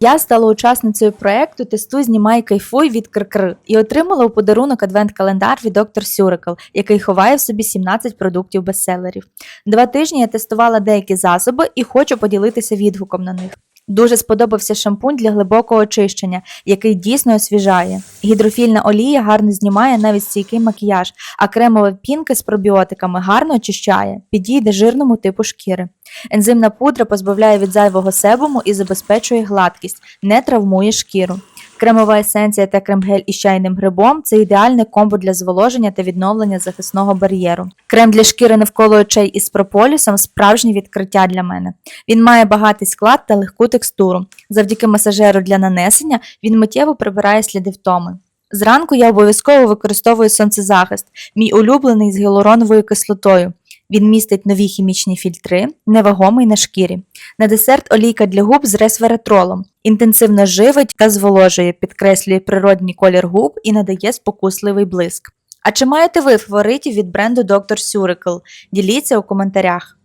Я стала учасницею проекту Тестуй, знімай, кайфуй від Кркр і отримала у подарунок адвент-календар від доктор Сюрикл, який ховає в собі 17 продуктів бестселерів. Два тижні я тестувала деякі засоби і хочу поділитися відгуком на них. Дуже сподобався шампунь для глибокого очищення, який дійсно освіжає. Гідрофільна олія гарно знімає навіть стійкий макіяж, а кремова пінка з пробіотиками гарно очищає, підійде жирному типу шкіри. Ензимна пудра позбавляє від зайвого себуму і забезпечує гладкість, не травмує шкіру. Кремова есенція та крем-гель із чайним грибом це ідеальне комбо для зволоження та відновлення захисного бар'єру. Крем для шкіри навколо очей із прополісом справжнє відкриття для мене. Він має багатий склад та легку текстуру. Завдяки масажеру для нанесення він миттєво прибирає сліди втоми. Зранку я обов'язково використовую сонцезахист, мій улюблений з гіалуроновою кислотою. Він містить нові хімічні фільтри, невагомий на шкірі. На десерт олійка для губ з ресвератролом. Інтенсивно живить та зволожує, підкреслює природній колір губ і надає спокусливий блиск. А чи маєте ви фаворитів від бренду Dr. Surical? Діліться у коментарях.